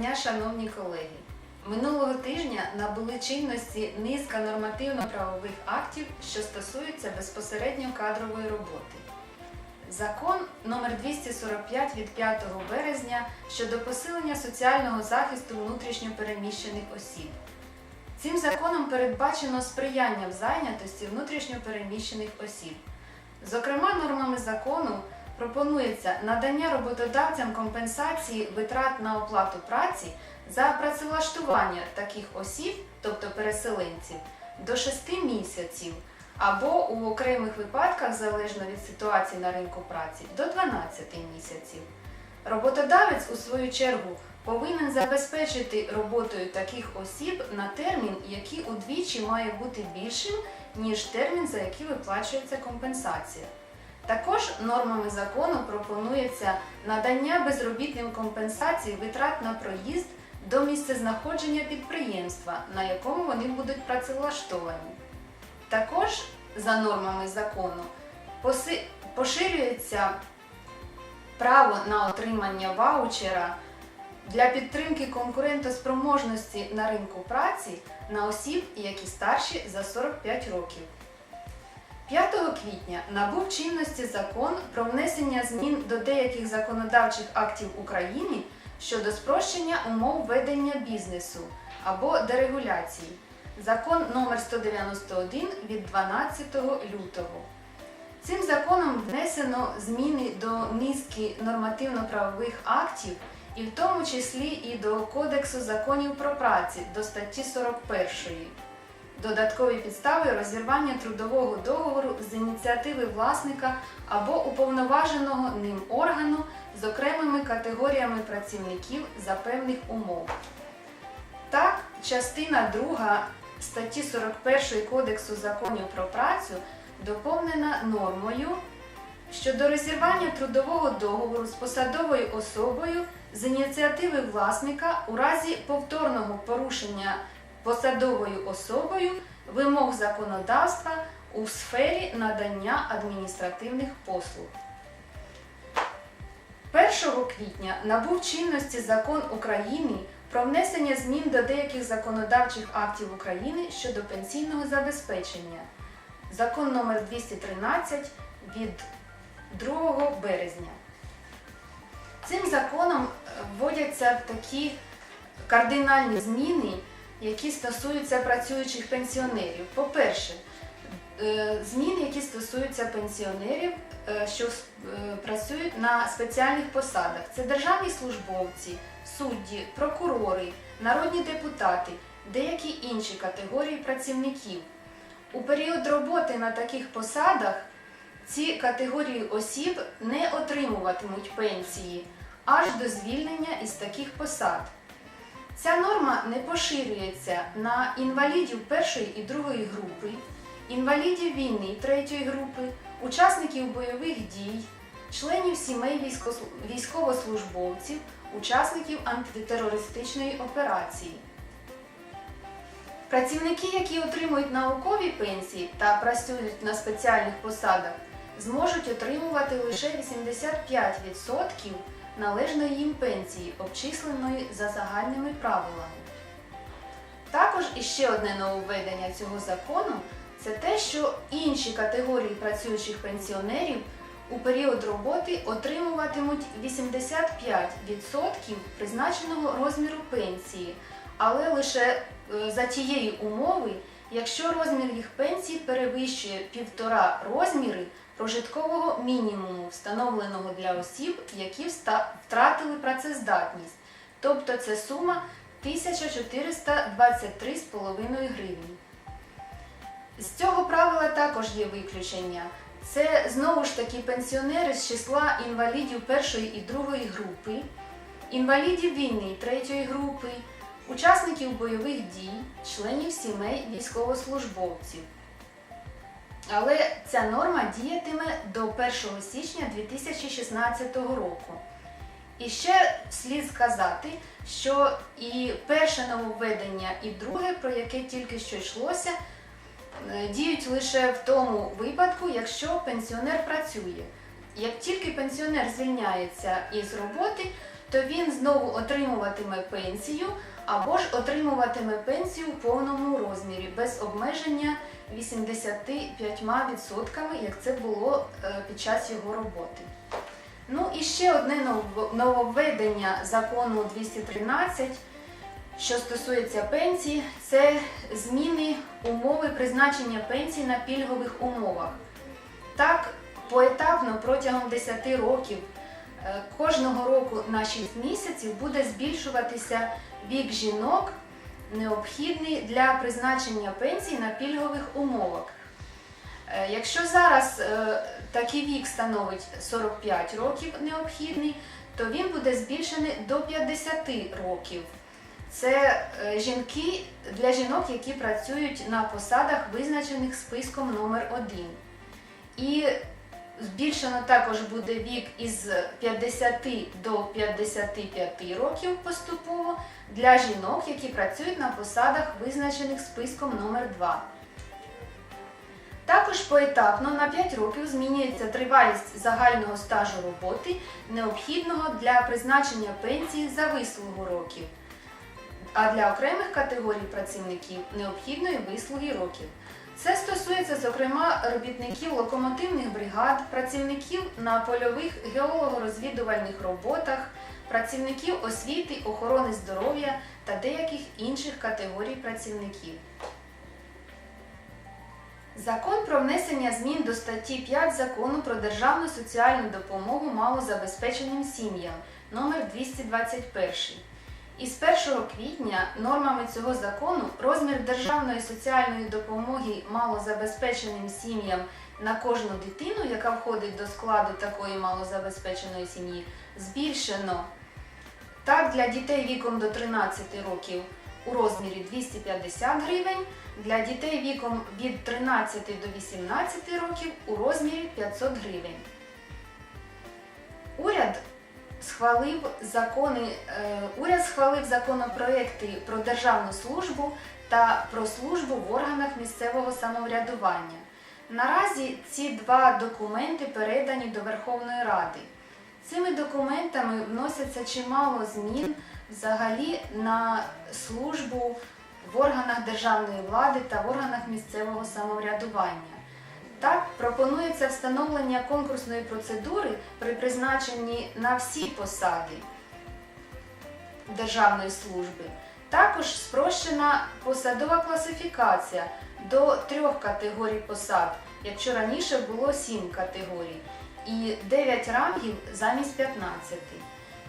дня, шановні колеги! Минулого тижня набули чинності низка нормативно-правових актів, що стосуються безпосередньо кадрової роботи. Закон номер 245 від 5 березня щодо посилення соціального захисту внутрішньопереміщених осіб. Цим законом передбачено сприяння в зайнятості внутрішньопереміщених осіб. Зокрема, нормами закону пропонується надання роботодавцям компенсації витрат на оплату праці за працевлаштування таких осіб, тобто переселенців, до 6 місяців або у окремих випадках, залежно від ситуації на ринку праці, до 12 місяців. Роботодавець, у свою чергу, повинен забезпечити роботою таких осіб на термін, який удвічі має бути більшим, ніж термін, за який виплачується компенсація. Також нормами закону пропонується надання безробітним компенсації витрат на проїзд до місцезнаходження підприємства, на якому вони будуть працевлаштовані. Також за нормами закону поширюється право на отримання ваучера для підтримки конкурентоспроможності на ринку праці на осіб, які старші за 45 років. 5 квітня набув чинності закон про внесення змін до деяких законодавчих актів України щодо спрощення умов ведення бізнесу або дерегуляції. Закон номер 191 від 12 лютого. Цим законом внесено зміни до низки нормативно-правових актів, і в тому числі і до Кодексу законів про праці до статті 41 додаткові підстави розірвання трудового договору з ініціативи власника або уповноваженого ним органу з окремими категоріями працівників за певних умов. Так, частина 2 статті 41 Кодексу законів про працю доповнена нормою щодо розірвання трудового договору з посадовою особою з ініціативи власника у разі повторного порушення посадовою особою вимог законодавства у сфері надання адміністративних послуг. 1 квітня набув чинності закон України про внесення змін до деяких законодавчих актів України щодо пенсійного забезпечення. Закон номер 213 від 2 березня. Цим законом е, вводяться такі кардинальні зміни, які стосуються працюючих пенсіонерів. По-перше, е, зміни, які стосуються пенсіонерів, е, що е, працюють на спеціальних посадах. Це державні службовці, судді, прокурори, народні депутати, деякі інші категорії працівників. У період роботи на таких посадах ці категорії осіб не отримуватимуть пенсії аж до звільнення із таких посад. Ця норма не поширюється на інвалідів першої і другої групи, інвалідів війни третьої групи, учасників бойових дій, членів сімей військовослужбовців, учасників антитерористичної операції. Працівники, які отримують наукові пенсії та працюють на спеціальних посадах, зможуть отримувати лише 85% належної їм пенсії, обчисленої за загальними правилами. Також іще одне нововведення цього закону це те, що інші категорії працюючих пенсіонерів у період роботи отримуватимуть 85% призначеного розміру пенсії, але лише е, за тієї умови, якщо розмір їх пенсії перевищує півтора розміри прожиткового мінімуму, встановленого для осіб, які втратили працездатність. Тобто це сума 1423,5 гривні. З цього правила також є виключення. Це знову ж таки пенсіонери з числа інвалідів першої і другої групи, інвалідів війни третьої групи, учасників бойових дій, членів сімей військовослужбовців. Але ця норма діятиме до 1 січня 2016 року. І ще слід сказати, що і перше нововведення, і друге, про яке тільки що йшлося, е, діють лише в тому випадку, якщо пенсіонер працює. Як тільки пенсіонер звільняється із роботи, то він знову отримуватиме пенсію або ж отримуватиме пенсію в повному розмірі без обмеження 85%, як це було е, під час його роботи. Ну і ще одне ново- нововведення закону 213, що стосується пенсії, це зміни умови призначення пенсій на пільгових умовах. Так, поетапно протягом 10 років е, кожного року на 6 місяців буде збільшуватися вік жінок, необхідний для призначення пенсій на пільгових умовах. Е, Якщо зараз е, такий вік становить 45 років необхідний, то він буде збільшений до 50 років. Це е, жінки для жінок, які працюють на посадах, визначених списком номер 1 І збільшено також буде вік із 50 до 55 років поступово для жінок, які працюють на посадах, визначених списком номер 2 також поетапно на 5 років змінюється тривалість загального стажу роботи, необхідного для призначення пенсії за вислугу років, а для окремих категорій працівників необхідної вислуги років. Це стосується, зокрема, робітників локомотивних бригад, працівників на польових геолого-розвідувальних роботах, працівників освіти, охорони здоров'я та деяких інших категорій працівників. Закон про внесення змін до статті 5 Закону про державну соціальну допомогу малозабезпеченим сім'ям номер 221. Із 1 квітня нормами цього закону розмір державної соціальної допомоги малозабезпеченим сім'ям на кожну дитину, яка входить до складу такої малозабезпеченої сім'ї, збільшено так для дітей віком до 13 років у розмірі 250 гривень, для дітей віком від 13 до 18 років у розмірі 500 гривень. Схвалив закони, е, уряд схвалив законопроекти про державну службу та про службу в органах місцевого самоврядування. Наразі ці два документи передані до Верховної Ради. Цими документами вносяться чимало змін взагалі на службу в органах державної влади та в органах місцевого самоврядування. Так, пропонується встановлення конкурсної процедури при призначенні на всі посади державної служби. Також спрощена посадова класифікація до трьох категорій посад, якщо раніше було сім категорій, і 9 рангів замість 15.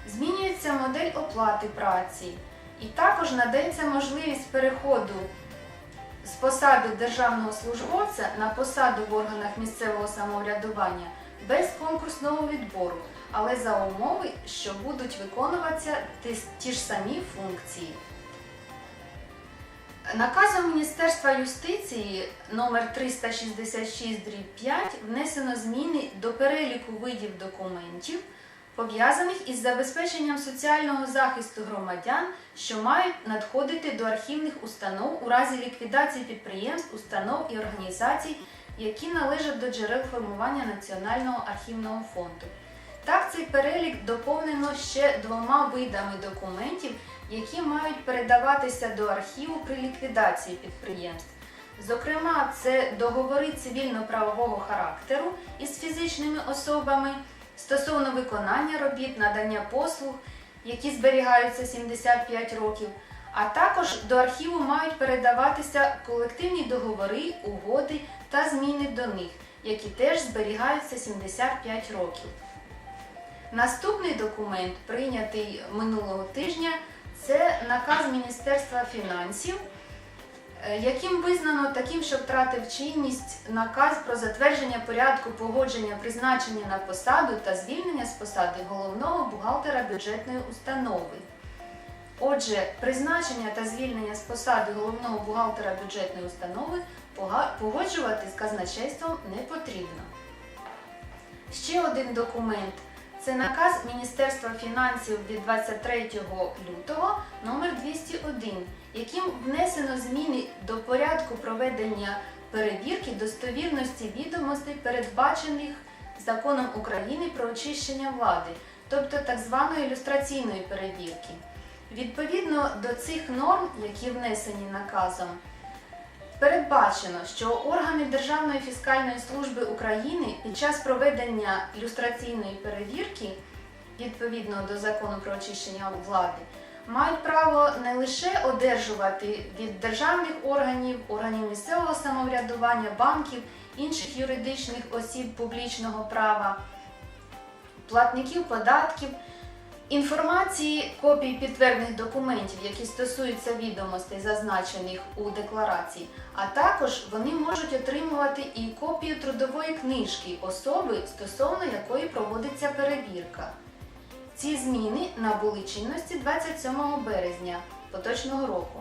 Змінюється модель оплати праці, і також надається можливість переходу з посади державного службовця на посаду в органах місцевого самоврядування без конкурсного відбору, але за умови, що будуть виконуватися ті, ж самі функції. Наказом Міністерства юстиції номер 366 5 внесено зміни до переліку видів документів, пов'язаних із забезпеченням соціального захисту громадян, що мають надходити до архівних установ у разі ліквідації підприємств, установ і організацій, які належать до джерел формування Національного архівного фонду. Так, цей перелік доповнено ще двома видами документів, які мають передаватися до архіву при ліквідації підприємств. Зокрема, це договори цивільно-правового характеру із фізичними особами стосовно виконання робіт, надання послуг, які зберігаються 75 років. А також до архіву мають передаватися колективні договори, угоди та зміни до них, які теж зберігаються 75 років. Наступний документ, прийнятий минулого тижня, це наказ Міністерства фінансів, яким визнано таким, що втратив чинність наказ про затвердження порядку погодження призначення на посаду та звільнення з посади головного бухгалтера бюджетної установи. Отже, призначення та звільнення з посади головного бухгалтера бюджетної установи погоджувати з казначейством не потрібно. Ще один документ це наказ Міністерства фінансів від 23 лютого номер 201, яким внесено зміни до порядку проведення перевірки достовірності відомостей, передбачених законом України про очищення влади, тобто так званої ілюстраційної перевірки. Відповідно до цих норм, які внесені наказом, передбачено, що органи Державної фіскальної служби України під час проведення ілюстраційної перевірки, відповідно до закону про очищення влади, мають право не лише одержувати від державних органів, органів місцевого самоврядування, банків, інших юридичних осіб публічного права, платників податків, інформації, копії підтверджених документів, які стосуються відомостей, зазначених у декларації, а також вони можуть отримувати і копію трудової книжки особи, стосовно якої проводиться перевірка. Ці зміни набули чинності 27 березня поточного року.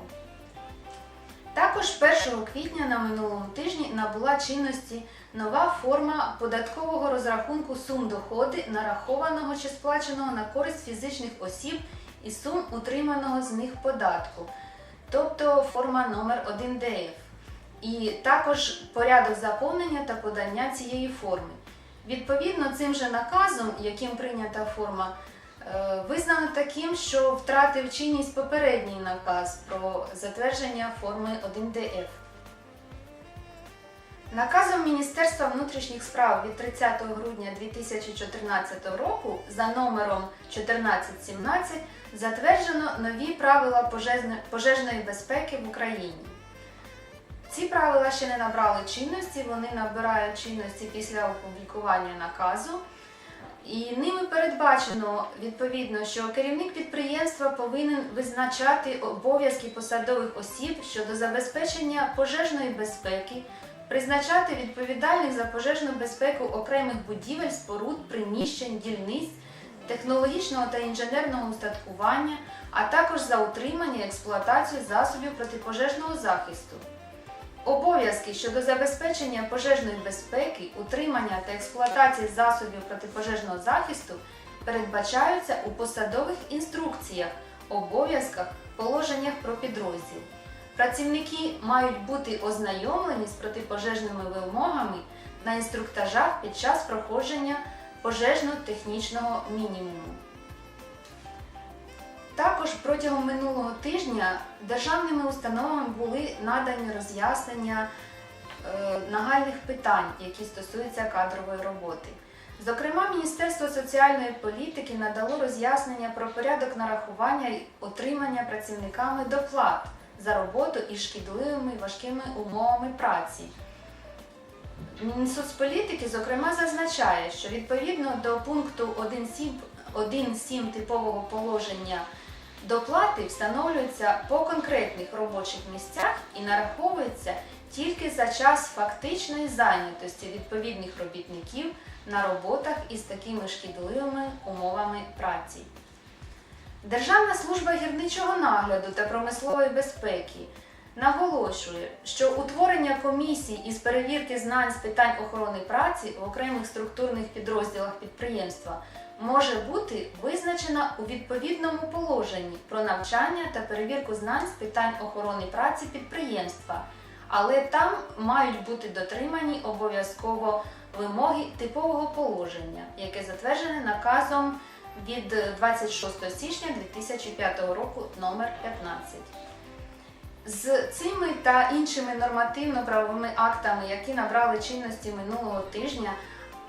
Також 1 квітня на минулому тижні набула чинності нова форма податкового розрахунку сум доходи, нарахованого чи сплаченого на користь фізичних осіб і сум утриманого з них податку, тобто форма номер 1 ДФ. І також порядок заповнення та подання цієї форми. Відповідно, цим же наказом, яким прийнята форма, визнано таким, що втратив чинність попередній наказ про затвердження форми 1ДФ. Наказом Міністерства внутрішніх справ від 30 грудня 2014 року за номером 1417 затверджено нові правила пожежної безпеки в Україні. Ці правила ще не набрали чинності, вони набирають чинності після опублікування наказу. І ними передбачено відповідно, що керівник підприємства повинен визначати обов'язки посадових осіб щодо забезпечення пожежної безпеки, призначати відповідальних за пожежну безпеку окремих будівель, споруд, приміщень, дільниць, технологічного та інженерного устаткування, а також за утримання і експлуатацію засобів протипожежного захисту. Обов'язки щодо забезпечення пожежної безпеки, утримання та експлуатації засобів протипожежного захисту передбачаються у посадових інструкціях, обов'язках, положеннях про підрозділ. Працівники мають бути ознайомлені з протипожежними вимогами на інструктажах під час проходження пожежно-технічного мінімуму. Також протягом минулого тижня державними установами були надані роз'яснення е, нагальних питань, які стосуються кадрової роботи. Зокрема, Міністерство соціальної політики надало роз'яснення про порядок нарахування і отримання працівниками доплат за роботу із шкідливими важкими умовами праці. Мінсоцполітики, зокрема, зазначає, що відповідно до пункту 1.7 1.7 типового положення доплати встановлюються по конкретних робочих місцях і нараховуються тільки за час фактичної зайнятості відповідних робітників на роботах із такими шкідливими умовами праці. Державна служба гірничого нагляду та промислової безпеки наголошує, що утворення комісій із перевірки знань з питань охорони праці в окремих структурних підрозділах підприємства може бути визначена у відповідному положенні про навчання та перевірку знань з питань охорони праці підприємства, але там мають бути дотримані обов'язково вимоги типового положення, яке затверджене наказом від 26 січня 2005 року номер 15. З цими та іншими нормативно-правовими актами, які набрали чинності минулого тижня,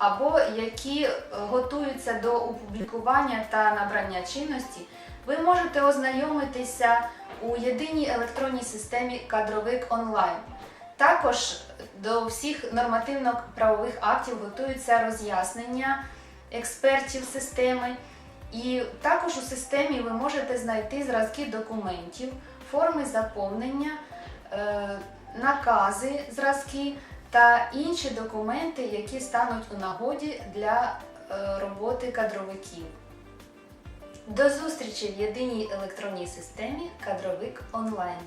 або які е, готуються до опублікування та набрання чинності, ви можете ознайомитися у єдиній електронній системі Кадровик онлайн. Також до всіх нормативно-правових актів готуються роз'яснення експертів системи. І також у системі ви можете знайти зразки документів, форми заповнення, е, накази, зразки та інші документи, які стануть у нагоді для е, роботи кадровиків. До зустрічі в єдиній електронній системі Кадровик онлайн.